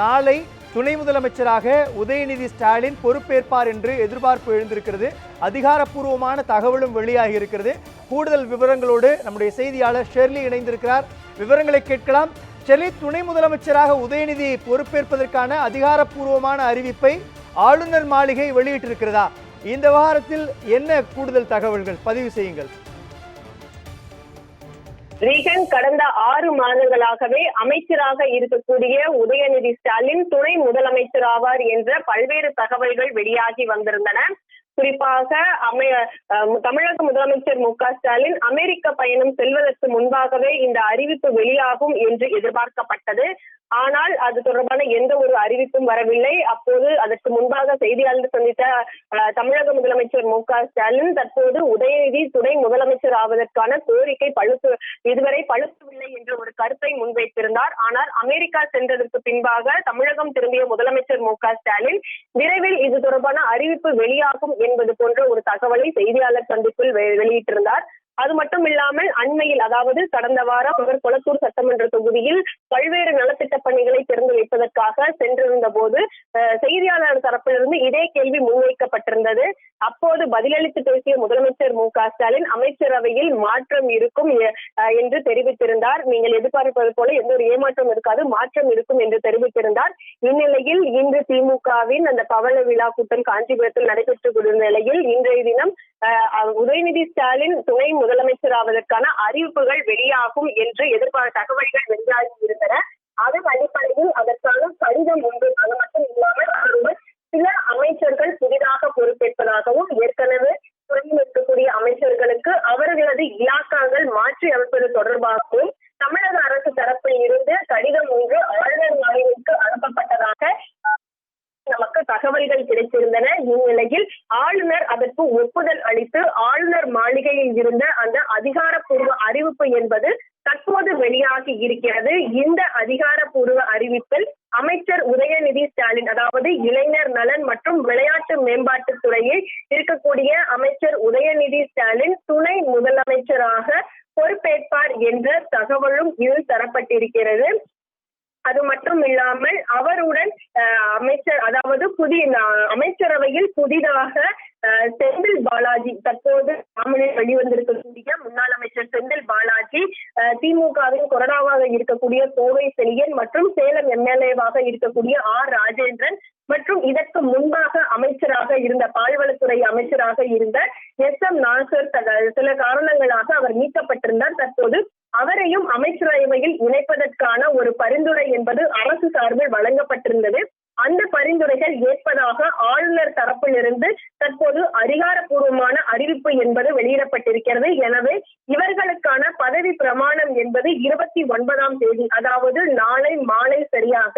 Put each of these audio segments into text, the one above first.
நாளை துணை முதலமைச்சராக உதயநிதி ஸ்டாலின் பொறுப்பேற்பார் என்று எதிர்பார்ப்பு எழுந்திருக்கிறது. அதிகாரப்பூர்வமான தகவலும் வெளியாகி இருக்கிறது. கூடுதல் விவரங்களோடு நம்முடைய செய்தியாளர் ஷெர்லி இணைந்திருக்கிறார். விவரங்களை கேட்கலாம். ஷெர்லி துணை முதலமைச்சராக உதயநிதி பொறுப்பேற்பதற்கான அதிகாரப்பூர்வமான அறிவிப்பை ஆளுநர் மாளிகை வெளியிட்டிருக்கிறதா? இந்த விவகாரத்தில் என்ன கூடுதல் தகவல்கள்? பதிவு செய்யுங்கள். ரீகன் கடந்த ஆறு மாதங்களாகவே அமைச்சராக இருக்கக்கூடிய உதயநிதி ஸ்டாலின் துணை முதலமைச்சர் ஆவார் என்ற பல்வேறு தகவல்கள் வெளியாகி வந்திருந்தன. குறிப்பாக அமை அஹ் தமிழக முதலமைச்சர் மு ஸ்டாலின் அமெரிக்க பயணம் செல்வதற்கு முன்பாகவே இந்த அறிவிப்பு வெளியாகும் என்று எதிர்பார்க்கப்பட்டது. ஆனால் அது தொடர்பான எந்த ஒரு அறிவிப்பும் வரவில்லை. அப்போது அதற்கு முன்பாக செய்தியாளர் சந்தித்த தமிழக முதலமைச்சர் மு க ஸ்டாலின் தற்போது உதயநிதி துணை முதலமைச்சர் ஆவதற்கான கோரிக்கை பழுத்து இதுவரை பழுக்கவில்லை என்ற ஒரு கருத்தை முன்வைத்திருந்தார். ஆனால் அமெரிக்கா சென்றதற்கு பின்பாக தமிழகம் திரும்பிய முதலமைச்சர் மு க ஸ்டாலின் விரைவில் இது தொடர்பான அறிவிப்பு வெளியாகும் என்பது போன்ற ஒரு தகவலை செய்தியாளர் சந்திப்பில் வெளியிட்டிருந்தார். அது மட்டும் இல்லாமல் அண்மையில் அதாவது கடந்த வாரம் அவர் கொளத்தூர் சட்டமன்ற தொகுதியில் பல்வேறு நலத்திட்ட பணிகளை திறந்து வைப்பதற்காக சென்றிருந்த போது செய்தியாளர் தரப்பிலிருந்து இதே கேள்வி முன்வைக்கப்பட்டிருந்தது. அப்போது பதிலளித்து பேசிய முதலமைச்சர் மு க ஸ்டாலின் அமைச்சரவையில் மாற்றம் இருக்கும் என்று தெரிவித்திருந்தார். நீங்கள் எதிர்பார்ப்பது போல எந்த ஒரு ஏமாற்றம் இருக்காது மாற்றம் இருக்கும் என்று தெரிவித்திருந்தார். இந்நிலையில் இன்று திமுகவின் அந்த பவள விழா கூட்டம் காஞ்சிபுரத்தில் நடைபெற்றுக் கொண்டிருந்த நிலையில் இன்றைய தினம் உதயநிதி ஸ்டாலின் துணை முதலமைச்சர் ஆவதற்கான அறிவிப்புகள் வெளியாகும் என்று எதிர்பார்த்த தகவல்கள் வெளியாகி பெற அதன் அடிப்படையில் அதற்கான கடிதம் உண்டு. அது மட்டும் இல்லாமல் அவருடன் சில அமைச்சர்கள் புதிதாக பொறுப்பேற்பதாகவும் ஏற்கனவே துறையில் இருக்கக்கூடிய அமைச்சர்களுக்கு அவர்களது இலாக்காங்கள் மாற்றி அமைப்பது தொடர்பாகவும் தமிழக அரசு தரப்பில் இருந்து கடிதம் ஒன்று ஆளுநர் மாநிலத்திற்கு அனுப்பப்பட்டதாக நமக்கு தகவல்கள் கிடைத்திருந்தன. இந்நிலையில் ஆளுநர் அதற்கு ஒப்புதல் அளித்து ஆளுநர் மாளிகையில் இருந்த அந்த அதிகாரப்பூர்வ அறிவிப்பு என்பது தற்போது வெளியாகி இருக்கிறது. இந்த அதிகாரப்பூர்வ அறிவிப்பில் அமைச்சர் உதயநிதி ஸ்டாலின் அதாவது இளைஞர் நலன் மற்றும் விளையாட்டு மேம்பாட்டுத் துறையில் இருக்கக்கூடிய அமைச்சர் உதயநிதி ஸ்டாலின் துணை முதலமைச்சராக பொறுப்பேற்பார் என்ற தகவலும் இதில் தரப்பட்டிருக்கிறது. அது மட்டும் இல்லாமல் அவருடன் அமைச்சர் அதாவது புதிய அஹ், அமைச்சரவையில் புதிதாக செந்தில் பாலாஜி தற்போது மாமனில் வெளிவந்திருக்கக்கூடிய முன்னாள் அமைச்சர் செந்தில் பாலாஜி அஹ், திமுகவின் கொரோனாவாக இருக்கக்கூடிய கோவை செழியன் மற்றும் சேலம் எம்எல்ஏவாக இருக்கக்கூடிய ஆர் ராஜேந்திரன் மற்றும் இதற்கு முன்பாக அமைச்சராக இருந்த பால்வளத்துறை அமைச்சராக இருந்த எஸ் எம் நாசர் சில காரணங்களாக அவர் நீக்கப்பட்டிருந்தார் தற்போது அவரையும் அமைச்சரவையில் இணைப்பதற்கான ஒரு பரிந்துரை என்பது அரசு சார்பில் வழங்கப்பட்டிருந்தது. அந்த பரிந்துரைகள் ஏற்பதாக ஆளுநர் தரப்பிலிருந்து தற்போது அதிகாரப்பூர்வமான அறிவிப்பு என்பது வெளியிடப்பட்டிருக்கிறது. எனவே இவர்களுக்கான பதவி பிரமாணம் என்பது இருபத்தி ஒன்பதாம் தேதி அதாவது நாளை மாலை சரியாக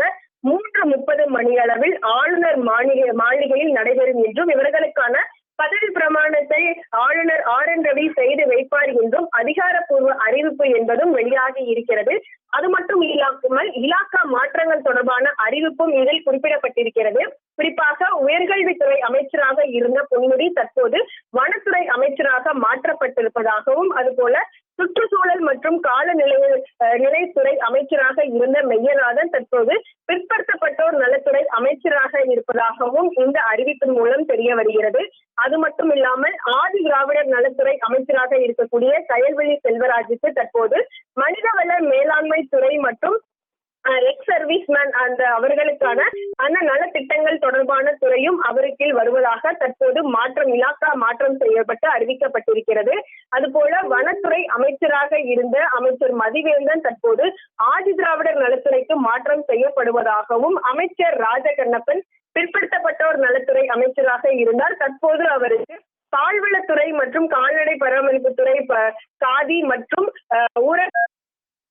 மூன்று முப்பது மணி அளவில் ஆளுநர் மாளிகை மாளிகையில் நடைபெறும் என்றும் இவர்களுக்கான பதவி பிரமாணத்தை ஆளுநர் ஆர் என் ரவி செய்து வைப்பார் என்றும் அதிகாரப்பூர்வ அறிவிப்பு என்பதும் வெளியாகி இருக்கிறது. அது மட்டும் இல்லாமல் இலாக்கா மாற்றங்கள் தொடர்பான அறிவிப்பும் இதில் குறிப்பிடப்பட்டிருக்கிறது. குறிப்பாக உயர்கல்வித்துறை அமைச்சராக இருந்த பொன்முடி தற்போது வனத்துறை அமைச்சராக மாற்றப்பட்டிருப்பதாகவும் அதுபோல சுற்றுச்சூழல் மற்றும் காலநிலை அஹ், நிலைத்துறை அமைச்சராக இருந்த மெய்யநாதன் தற்போது பிற்படுத்தப்பட்டோர் நலத்துறை அமைச்சராக இருப்பதாகவும் இந்த அறிவிப்பின் மூலம் தெரிய வருகிறது. அது மட்டும் இல்லாமல் ஆதி திராவிடர் நலத்துறை அமைச்சராக இருக்கக்கூடிய கயல்வெளி செல்வராஜுக்கு தற்போது மனிதவள மேலாண்மை துறை மற்றும் எக்ஸ் சர்வீஸ்மேன் அந்த அவர்களுக்கான அந்த நலத்திட்டங்கள் தொடர்பான துறையும் அவருக்கு வருவதாக தற்போது மாற்றம் இலாக்கா மாற்றம் செய்யப்பட்டு அறிவிக்கப்பட்டிருக்கிறது. அதுபோல வனத்துறை அமைச்சராக இருந்த அமைச்சர் மதிவேந்தன் தற்போது ஆதி திராவிடர் நலத்துறைக்கு மாற்றம் செய்யப்படுவதாகவும் அமைச்சர் ராஜகண்ணப்பன் பிற்படுத்தப்பட்டோர் நலத்துறை அமைச்சராக இருந்தார். தற்போது அவருக்கு பால்வளத்துறை மற்றும் கால்நடை பராமரிப்புத்துறை துறை காதி மற்றும் ஊரக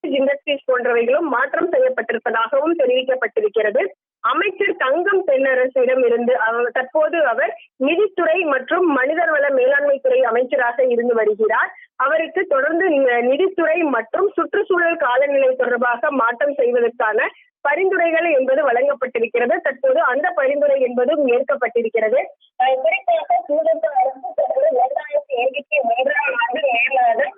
ஊரக இண்டஸ்ட்ரீஸ் போன்றவைகளும் மாற்றம் செய்யப்பட்டிருப்பதாகவும் தெரிவிக்கப்பட்டிருக்கிறது. அமைச்சர் தங்கம் தென்னரசிடம் இருந்து தற்போது அவர் நிதித்துறை மற்றும் மனிதவள மேலாண்மை துறை அமைச்சராக இருந்து வருகிறார். அவருக்கு தொடர்ந்து நிதித்துறை மற்றும் சுற்றுச்சூழல் காலநிலை தொடர்பாக மாற்றம் செய்வதற்கான பரிந்துரைகள் என்பது வழங்கப்பட்டிருக்கிறது. தற்போது அந்த பரிந்துரை என்பதும் ஏற்கப்பட்டிருக்கிறது. குறிப்பாக சூழல் அரசு தொடர்ந்து இரண்டாயிரத்தி இருபத்தி மூன்றாம் ஆண்டு மே மாதம்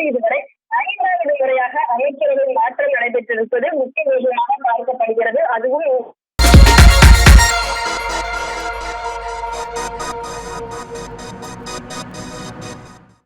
அஹ், இதுவரை ஐந்தாவது முறையாக அமைச்சரவை மாற்றம் நடைபெற்றிருப்பது முக்கிய விஷயமாக பார்க்கப்படுகிறது. அதுவும்